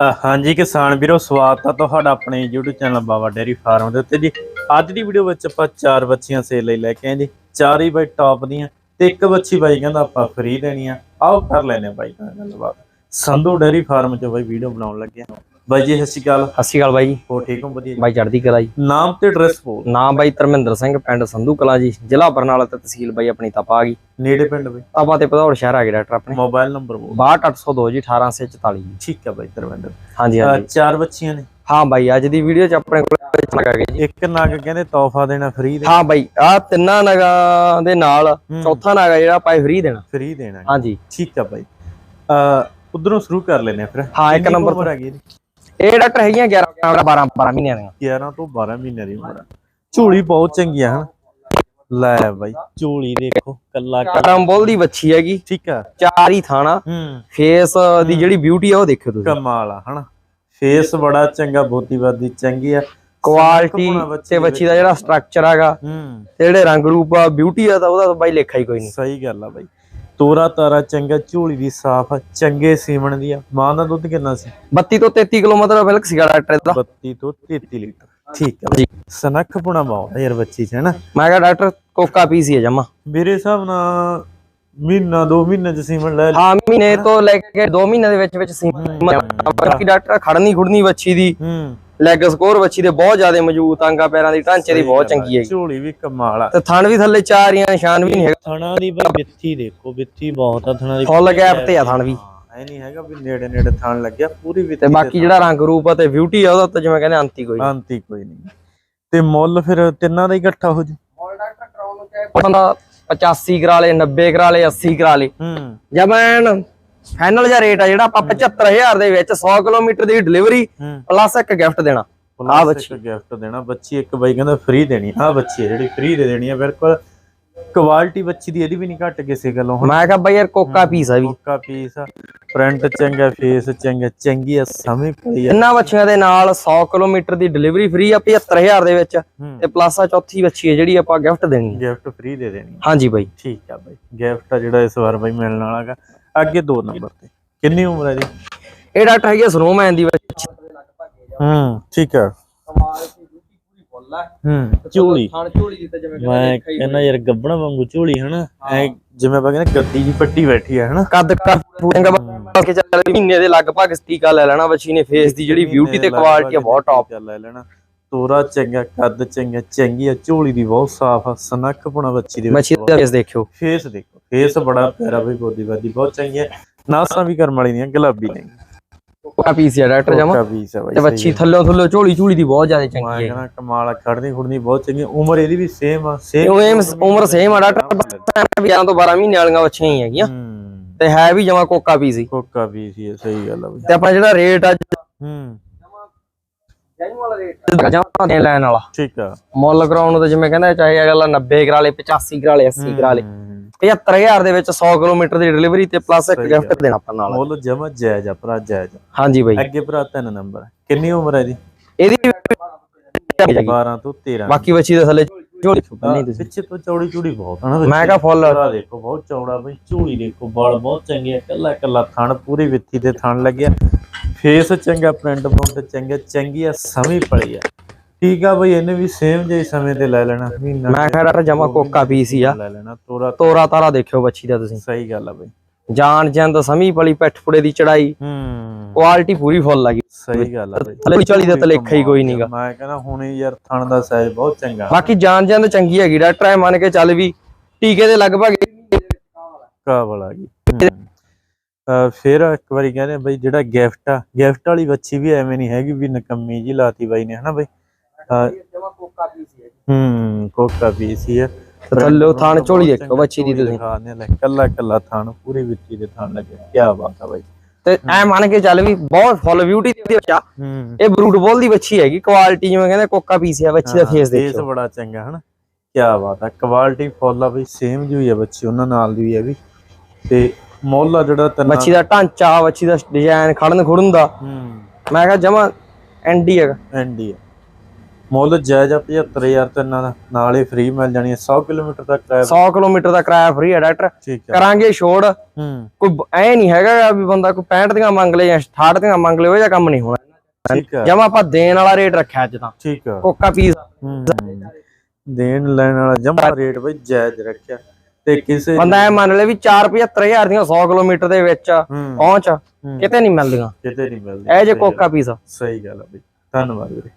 ਹਾਂਜੀ ਕਿਸਾਨ ਵੀਰੋ, ਸਵਾਗਤ ਹੈ ਤੁਹਾਡਾ ਆਪਣੇ YouTube channel Bawa dairy farm ਦੇ ਉੱਤੇ ਜੀ। ਅੱਜ ਦੀ ਵੀਡੀਓ ਵਿੱਚ ਆਪਾਂ ਚਾਰ ਬੱਚੀਆਂ ਸੇਲ ਲਈ ਲੈ ਕੇ ਆਏ ਜੀ। ਚਾਰ ਹੀ ਬਾਈ ਟੌਪ ਦੀਆਂ ਤੇ ਇੱਕ ਬੱਚੀ ਬਾਈ ਕਹਿੰਦਾ ਆਪਾਂ ਫ੍ਰੀ ਦੇਣੀ ਆ। ਆਓ ਕਰ ਲੈਨੇ ਬਾਈ ਨਾਲ ਗੱਲਬਾਤ ਸੰਧੂ ਡੇਰੀ ਫਾਰਮ ਚੋਂ ਬਾਈ ਵੀਡੀਓ ਬਣਾਉਣ ਲੱਗੇ ਲੱਗਿਆ ਬਾਈ ਜੀ ਸਤਿ ਸ਼੍ਰੀ ਅਕਾਲ। ਸਤਿ ਸ਼੍ਰੀ ਅਕਾਲ ਬਾਈ। ਜੀ ਹੋ ਠੀਕ ਹੋ? ਵਧੀਆ ਜੀ। ਬਾਈ ਚੜ੍ਹਦੀ ਕਲਾ ਜੀ। ਨਾਮ ਤੇ ਐਡਰੈਸ ਬੋਲ। ਨਾਮ ਬਾਈ ਧਰਮਿੰਦਰ ਸਿੰਘ ਪਿੰਡ ਸੰਧੂ ਕਲਾ ਜੀ। ਜ਼ਿਲ੍ਹਾ ਬਰਨਾਲਾ ਤੇ ਤਹਿਸੀਲ ਬਾਈ ਆਪਣੀ ਤਪਾ ਆ ਗਈ। ਨੇੜੇ ਪਿੰਡ ਬਾਈ। ਤਪਾ ਤੇ ਭਦੌੜ ਸ਼ਹਿਰ ਆ ਗਿਆ ਡਾਕਟਰ ਆਪਣੇ। ਮੋਬਾਈਲ ਨੰਬਰ ਬੋਲ। 62802 ਜੀ 1844 ਜੀ। ਠੀਕ ਹੈ ਬਾਈ ਧਰਮਿੰਦਰ। ਹਾਂਜੀ ਹਾਂਜੀ। ਚਾਰ ਬੱਚੀਆਂ ਨੇ। ਹਾਂ ਬਾਈ ਅੱਜ ਦੀ ਵੀਡੀਓ ਚ ਆਪਣੇ ਕੋਲ ਚੰਗਾ ਗਿਆ ਜੀ। ਇੱਕ ਨਗ ਕਹਿੰਦੇ ਤੋਹਫਾ ਦੇਣਾ ਫ੍ਰੀ ਦੇ। ਹਾਂ ਬਾਈ ਆ ਤਿੰਨਾਂ ਨਗਾਂ ਦੇ ਨਾਲ ਚੌਥਾ ਨਗਾ ਜਿਹੜਾ ਆਪਾਂ ਫ੍ਰੀ ਦੇਣਾ। ਫ੍ਰੀ ਦੇਣਾ ਹਾਂਜੀ। ਠੀਕ ਆ ਬਾਈ। ਅ ਉਧਰੋਂ ਸ਼ੁਰੂ ਕਰ ਲੈਨੇ ਆ ਫਿਰ। ਹਾਂ, ਇੱਕ ਨੰਬਰ ਹੈਗੀ? ਇਹ ਡਾਕਟਰ ਹੈਗੀਆਂ 11 12 12 ਮਹੀਨਿਆਂ ਦੀਆਂ। 11 ਤੋਂ 12 ਮਹੀਨੇ ਦੀ ਉਮਰ ਆ ਝੋਲੀ ਬਹੁਤ ਚੰਗੀ ਆ ਹਨ। ਲੈ ਬਾਈ ਝੋਲੀ ਦੇਖੋ ਕੱਲਾ ਕੱਲਾ। ਕਰੰਬੋਲ ਦੀ ਬੱਚੀ ਹੈਗੀ। ਠੀਕ ਆ। ਚਾਰ ਹੀ ਥਾਣਾ। ਹੂੰ। ਫੇਸ ਦੀ ਜਿਹੜੀ ਬਿਊਟੀ ਆ ਉਹ ਦੇਖਿਓ ਤੁਸੀਂ। ਕਮਾਲ ਆ ਹਨਾ। ਫੇਸ ਬੜਾ ਚੰਗਾ ਬੋਤੀਵਾਦੀ ਚੰਗੀ ਆ। ਕੁਆਲਿਟੀ ਸੱਪ ਹੋਣਾ ਤੇ ਬੱਚੀ ਦਾ ਜਿਹੜਾ ਸਟਰਕਚਰ ਹੈਗਾ ਹੂੰ। ਤੇ ਜਿਹੜੇ ਰੰਗ ਰੂਪ ਆ ਬਿਊਟੀ ਆ ਤਾਂ ਉਹਦਾ ਤਾਂ ਬਾਈ ਲੇਖਾ ਹੀ ਕੋਈ ਨਹੀਂ। ਸਹੀ ਗੱਲ ਆ ਬਾਈ। ਤੋਰਾ ਤਾਰਾ ਚੰਗਾ ਝੋਲੀ ਵੀ ਸਾਫ਼ ਚੰਗੇ ਸੀਮਣ ਦੀ ਆ। ਮਾਂ ਦਾ ਦੁੱਧ ਕਿੰਨਾ ਸੀ? 32 ਤੋਂ 33 ਕਿਲੋ ਮਤਲਬ ਮਿਲਕ ਸੀਗਾ ਡਾਕਟਰ ਦਾ। 32 ਤੋਂ 33 ਲੀਟਰ। ਠੀਕ ਆ ਜੀ। ਸਨਖ ਪੁਣਾ ਆ ਯਾਰ ਬੱਚੀ ਚ ਹਨਾ? ਮੈਂ ਕਿਹਾ ਡਾਕਟਰ ਕੋਕਾ ਪੀਸੀ ਹੈ ਜਮਾ। ਮੇਰੇ ਹਿਸਾਬ ਨਾਲ ਮਹੀਨਾ ਦੋ ਮਹੀਨੇ ਚ ਸੀਮਣ ਲੈ ਲਈ। ਹਾਂ ਮਹੀਨੇ ਤੋਂ ਲੈ ਕੇ 2 ਮਹੀਨੇ ਦੇ ਵਿੱਚ ਵਿੱਚ ਸੀ ਬਾਕੀ ਡਾਕਟਰ ਖੜਨੀ ਖੁੜਨੀ ਬੱਚੀ ਦੀ। ਹੂੰ। ਲੈਗ ਸਕੋਰ ਬੱਚੀ ਦੇ ਬਹੁਤ ਜ਼ਿਆਦਾ ਮਜ਼ਬੂਤ ਅੰਗਾ ਪੈਰਾਂ ਦੀ ਢਾਂਚੇ ਦੀ ਬਹੁਤ ਚੰਗੀ ਹੈਗੀ। ਝੋਲੀ ਵੀ ਕਮਾਲ ਆ। ਤੇ ਥਣ ਵੀ ਥੱਲੇ ਚਾਰ ਜਾਂ ਨਿਸ਼ਾਨ ਵੀ ਨਹੀਂ ਹੈਗਾ। ਥਣਾ ਦੀ ਬਈ ਬਿੱਥੀ ਦੇਖੋ ਬਿੱਥੀ ਬਹੁਤ ਆ ਥਣਾ ਦੀ ਫੁੱਲ ਗੈਪ ਤੇ ਆ ਥਣ ਵੀ। ਐ ਨਹੀਂ ਹੈਗਾ ਵੀ ਨੇੜੇ ਨੇੜੇ ਥਣ ਲੱਗਿਆ ਪੂਰੀ ਤੇ ਬਿੱਥੀ ਬਾਕੀ ਜਿਹੜਾ ਰੰਗ ਰੂਪ ਆ ਤੇ ਬਿਊਟੀ ਆ ਉਹਦਾ ਤਾਂ ਜਿਵੇਂ ਕਹਿੰਦੇ ਅੰਤੀ ਕੋਈ ਅੰਤੀ ਕੋਈ ਨਹੀਂ ਤੇ ਮੁੱਲ ਫਿਰ ਤਿੰਨਾਂ ਦਾ ਹੀ ਇਕੱਠਾ ਹੋ ਜੂ? ਬੰਦਾ 85 ਕਰਾ ਲੇ 90 ਕਰਾ ਲੇ 80 ਕਰਾ ਲੇ ਹੂੰ। ਜਮੈਨ ਫਾਈਨਲ ਜਿਹਾ ਰੇਟ ਆ ਜਿਹੜਾ ਆਪਾਂ 75000 ਦੇ ਵਿੱਚ 100 ਕਿਲੋਮੀਟਰ ਦੀ ਡਿਲੀਵਰੀ ਪਲੱਸ ਇੱਕ ਗਿਫਟ ਦੇਣਾ। ਆ ਬੱਚੀ। ਗਿਫਟ ਦੇਣਾ। ਬੱਚੀ ਇੱਕ ਬਾਈ ਕਹਿੰਦਾ ਫ੍ਰੀ ਦੇਣੀ। ਆ ਬੱਚੀ ਹੈ ਜਿਹੜੀ ਫ੍ਰੀ ਦੇ ਦੇਣੀ ਆ ਬਿਲਕੁਲ ਕੁਆਲਿਟੀ ਬੱਚੀ ਦੀ ਇਹਦੀ ਵੀ ਨਹੀਂ ਘੱਟ ਕਿਸੇ ਗੱਲੋਂ। ਮੈਂ ਕਿਹਾ ਬਈ ਯਾਰ ਕੋਕਾ ਪੀਸ ਆ ਵੀ। ਕੋਕਾ ਪੀਸ ਪ੍ਰਿੰਟ ਚੰਗਾ ਫੇਸ ਚੰਗਾ ਚੰਗੀ ਆ ਸਮੇਂ ਪਈ ਆ। ਇਹਨਾਂ ਬੱਚਿਆਂ ਦੇ ਨਾਲ 100 ਕਿਲੋਮੀਟਰ ਦੀ ਡਿਲੀਵਰੀ ਫ੍ਰੀ ਆ 75000 ਦੇ ਵਿੱਚ ਤੇ ਪਲੱਸ ਆ ਚੌਥੀ ਬੱਚੀ ਹੈ ਜਿਹੜੀ ਆਪਾਂ ਗਿਫਟ ਦੇਣੀ ਹੈ। ਗਿਫਟ ਫ੍ਰੀ ਦੇ ਦੇਣੀ ਆ। ਹਾਂਜੀ ਬਾਈ। ਠੀਕ ਆ ਬਾਈ। ਗਿਫਟ ਆ ਜਿਹੜਾ ਇਸ ਵਾਰ ਬਾਈ ਮਿਲਣ ਵਾਲਾਗਾ ਅੱਗੇ ਦੋ ਨੰਬਰ ਤੇ। ਕਿੰਨੀ ਉਮਰ ਹੈ ਜੀ? ਇਹ ਡਾਕਟਰ ਹੈਗੀ ਸਨੋਮੈਨ ਦੀ ਬੱਚੀ ਹੂੰ ਠੀਕ ਆ। ਹੂੰ ਝੋਲੀ। ਦੀ ਮੈਂ ਕਹਿੰਦਾ ਯਾਰ ਗੱਬਣਾ ਵਾਂਗੂ ਝੋਲੀ ਹਨਾ? ਐ ਜਿਵੇਂ ਆਪਾਂ ਕਹਿੰਦੇ ਗੱਦੀ ਜੀ ਪੱਟੀ ਬੈਠੀ ਆ ਹਨਾ? ਕੱਦ ਕੱਦ ਪੂਰਿੰਗਾ ਕੇ ਚੱਲ ਮਹੀਨੇ ਦੇ ਲਗਭਗ ਸਟੀਕਾ ਲੈ ਲੈਣਾ ਬੱਚੀ ਨੇ ਫੇਸ ਦੀ ਜਿਹੜੀ ਬਿਊਟੀ ਤੇ ਕੁਆਲਿਟੀ ਆ ਬਹੁਤ ਟੌਪ ਲੈ ਲੈਣਾ। ਤੋਰਾ ਚੰਗਾ ਕੱਦ ਚੰਗਾ ਚੰਗੀ ਆ ਝੋਲੀ ਦੀ ਬਹੁਤ ਸਾਫ਼ ਆ ਸਨੱਖ ਪੁਣਾ ਬੱਚੀ ਦੇ ਬੱਚੀ ਦਾ ਫੇਸ ਦੇਖਿਓ। ਫੇਸ ਦੇਖੋ। ਫੇਸ ਬੜਾ ਪਿਆਰਾ ਬਈ ਬੋਦੀ ਬਾਦੀ ਬਹੁਤ ਚੰਗੀ ਹੈ। ਨਾਸਾਂ ਵੀ ਕਰਮ ਵਾਲੀ ਦੀਆਂ ਗੁਲਾਬੀ ਨੇ। ਕੋਕਾ ਪੀਸ ਆ ਡਾਕਟਰ ਜਮਾ। ਕੋਕਾ ਪੀਸ ਆ ਬਾਈ ਤੇ ਬੱਚੀ ਥੱਲੇ ਥੱਲੇ ਝੋਲੀ ਝੋਲੀ ਦੀ ਬਹੁਤ ਜ਼ਿਆਦਾ ਚੰਗੀ ਹੈ। ਕਮਾਲ ਖੜਨੀ ਖੁੜਨੀ ਬਹੁਤ ਚੰਗੀ। ਉਮਰ ਇਹਦੀ ਵੀ ਸੇਮ ਆ ਸੇਮ ਉਮਰ ਸੇਮ ਆ ਡਾਕਟਰ ਵੀ 11 ਤੋਂ 12 ਮਹੀਨੇ ਵਾਲੀਆਂ ਬੱਚੀਆਂ ਹੀ ਹੈਗੀਆਂ। ਹੂੰ। ਤੇ ਹੈ ਵੀ ਜਮਾ ਕੋਕਾ ਪੀਸ ਹੀ। ਕੋਕਾ ਪੀਸ ਹੀ ਹੈ ਸਹੀ ਗੱਲ ਆ ਤੇ ਆਪਣਾ ਜਿਹੜਾ ਰੇਟ ਆ ਹੂੰ। ਜਮਾ ਦੇਣ ਲੈਣ ਵਾਲਾ। ਠੀਕ ਆ। ਮੁੱਲ ਕਰਾਉਣ ਨੂੰ ਤਾਂ ਜਿਵੇਂ ਕਹਿੰਦਾ ਚਾਹੇ ਅਗਲਾ 90 ਕਰਾ ਲੇ 85 ਕਰਾ ਲੇ 80 ਕਰਾ ਲੇ। ਹੂੰ। 75000 ਦੇ ਵਿੱਚ 100 ਕਿਲੋਮੀਟਰ ਦੀ ਡਿਲੀਵਰੀ ਤੇ ਪਲੱਸ ਇੱਕ ਗਿਫਟ ਦੇਣਾ ਆਪਾਂ ਨਾਲ। ਮੁੱਲ ਜਮਾ ਜਾਇਜ਼ ਆ ਭਰਾ ਜਾਇਜ਼। ਹਾਂਜੀ ਬਾਈ। ਅੱਗੇ ਭਰਾ ਤਿੰਨ ਨੰਬਰ ਕਿੰਨੀ ਉਮਰ ਹੈ ਇਹਦੀ? ਇਹਦੀ 12 ਤੋਂ 13 ਬਾਕੀ ਬੱਚੀ ਦੇ ਥੱਲੇ ਝੋਲੀ ਨਹੀਂ ਤੁਸੀਂ। ਪਿੱਛੇ ਤੋਂ ਚੌੜੀ ਚੂੜੀ ਬਹੁਤ ਹਨਾ ਮੈਂ ਕਿਹਾ ਫੁੱਲ। ਦੇਖੋ ਬਹੁਤ ਚੌੜਾ ਬਈ ਝੂਲੀ ਦੇਖੋ ਵਾਲ ਬਹੁਤ ਚੰਗੇ ਆ ਕੱਲਾ ਕੱਲਾ ਥਣ ਪੂਰੀ ਵਿੱਥੀ ਤੇ ਥਣ ਲੱਗਿਆ ਫੇਸ ਚੰਗਾ ਪ੍ਰਿੰਟ ਪ੍ਰਿੰਟ ਚੰਗਾ ਚੰਗੀ ਆ ਸਮੀ ਪੜੀ ਆ। ਠੀਕ ਆ ਬਈ ਇਹਨੇ ਵੀ ਸੇਮ ਜਿਹੇ ਸਮੇਂ ਤੇ ਲੈ ਲੈਣਾ। ਮਹੀਨਾ ਮੈਂ ਕਿਹਾ ਡਾਕਟਰ ਜਮਾ ਕੋਕਾ ਪੀਸ ਹੀ ਆ। ਲੈ ਲੈਣਾ ਤੋਰਾ ਤੋਰਾ ਤਾਰਾ ਦੇਖਿਓ ਬੱਚੀ ਦਾ ਤੁਸੀਂ। ਸਹੀ ਗੱਲ ਆ ਬਈ। ਜਾਨ ਜੰਦ ਸਮੀ ਪਲੀ ਪਿੱਠ ਪੁੜੇ ਦੀ ਚੜਾਈ। ਹੂੰ। ਕੁਆਲਿਟੀ ਪੂਰੀ ਫੁੱਲ ਲੱਗੀ ਸਹੀ ਗੱਲ ਆ ਬਈ। ਥੱਲੇ ਚਾਲੀ ਦਾ ਤਾਂ ਲੇਖਾ ਹੀ ਕੋਈ ਨਹੀਂਗਾ ਮੈਂ ਕਹਿੰਦਾ ਹੁਣੇ ਯਾਰ ਥਣ ਦਾ ਸਾਈਜ਼ ਬਹੁਤ ਚੰਗਾ ਬਾਕੀ ਜਾਨ ਜੰਦ ਚੰਗੀ ਹੈਗੀ ਡਾਕਟਰ ਐ ਮੰਨ ਕੇ ਚੱਲ ਵੀ ਟੀਕੇ ਦੇ ਲਗਭਗ ਕਾਬਲ ਆ। ਗਈ। ਫਿਰ ਇੱਕ ਵਾਰੀ ਕਹਿੰਦੇ ਬਈ ਜਿਹੜਾ ਗਿਫਟ ਆ ਗਿਫਟ ਵਾਲੀ ਬੱਚੀ ਵੀ ਐਵੇਂ ਨਹੀਂ ਹੈਗੀ ਵੀ ਨਕੰਮੀ ਜੀ ਲਾਤੀ ਬਾਈ ਨੇ ਹਨਾ ਬਈ? ਕੋਕਾ ਪੀਸ ਹੀ ਹੂੰ ਕੋਕਾ ਪੀਸੀ ਆ ਤੇ ਥੱਲੇ ਥਾਣ ਝੋਲੀ ਦੇਖੋ ਬੱਚੀ ਦੀ ਤੁਸੀਂ। ਦਿਖਾਉਂਦੇ ਲੈ ਕੱਲਾ ਕੱਲਾ ਥਾਣ ਪੂਰੀ ਵਿੱਚੀ ਦੇ ਥਾਣ ਲੱਗੇ। ਕੀ ਬਾਤ ਆ ਬਾਈ। ਤੇ ਐ ਮੰਨ ਕੇ ਚੱਲ ਵੀ ਬਹੁਤ ਫੁੱਲ ਬਿਊਟੀ ਦੀ ਬੱਚਾ ਹੂੰ। ਇਹ ਬਰੂਟ ਬੋਲ ਦੀ ਬੱਚੀ ਹੈਗੀ ਕੁਆਲਿਟੀ ਜਿਵੇਂ ਕਹਿੰਦੇ ਕੋਕਾ ਪੀਸ ਆ ਬੱਚੀ ਦਾ ਫੇਸ ਫੇਸ ਦੇਖੋ ਬੜਾ ਚੰਗਾ ਹਨਾ। ਕੀ ਬਾਤ ਆ ਕੁਆਲਿਟੀ ਫੁੱਲ ਆ ਬਈ ਸੇਮ ਜਿਹੀ ਆ ਬੱਚੀ ਉਹਨਾਂ ਨਾਲ ਦੀ ਵੀ ਆ ਵੀ। ਤੇ ਮੁੱਲ ਆ ਜਿਹੜਾ ਤਿੰਨ ਬੱਚੀ ਦਾ ਢਾਂਚਾ ਬੱਚੀ ਦਾ ਡਿਜ਼ਾਈਨ ਖੜਨ ਖੁੜਨ ਦਾ। ਹੂੰ। ਮੈਂ ਕਿਹਾ ਜਮਾ ਐਂਡੀ ਹੈਗਾ। ਐਂਡੀ ਆ। ਮੁੱਲ ਜਾਇਜ਼ ਆ 75000 ਤੇ ਦਾ ਨਾਲੇ ਫ੍ਰੀ ਮਿਲ ਜਾਣੀ ਹੈ 100 ਕਿਲੋਮੀਟਰ ਤੱਕ ਕਿਰਾਇਆ 100 ਕਿਲੋਮੀਟਰ ਦਾ ਕਿਰਾਇਆ ਫ੍ਰੀ ਹੈ ਡਾਕਟਰ। ਕਰਾਂਗੇ ਛੋੜ। ਕੋਈ ਐ ਨਹੀਂ ਹੈਗਾ ਵੀ ਬੰਦਾ ਕੋਈ 65 ਦੀਆਂ ਮੰਗ ਲੇ ਜਾਂ 68 ਦੀਆਂ ਮੰਗ ਲੇ ਉਹ ਜਿਹਾ ਕੰਮ ਨਹੀਂ ਹੋਣਾ। ਜਮਾ ਆਪਾਂ ਦੇਣ ਵਾਲਾ ਰੇਟ ਰੱਖਿਆ ਅੱਜ ਤਾਂ। ਠੀਕ ਹੈ ਕੋਕਾ ਪੀਸ ਦੇਣ ਲੈਣ ਵਾਲਾ ਜਮਾ ਰੇਟ ਬਈ ਜਾਇਜ਼ ਰੱਖਿਆ। ਤੇ ਕਿਸੇ ਬੰਦਾ ਐ ਮੰਨ ਲੈ ਵੀ 4 75000 ਦੀਆਂ 100 ਕਿਲੋਮੀਟਰ ਦੇ ਵਿੱਚ ਪਹੁੰਚ ਕਿਤੇ ਨਹੀਂ ਮਿਲਦੀਆਂ। ਕਿਤੇ ਨਹੀਂ ਮਿਲਦੀ ਇਹ ਜੇ ਕੋਕਾ ਪੀਸ ਸਹੀ ਗੱਲ ਆ ਬਈ। ਧੰਨਵਾਦ ਵੀਰੇ।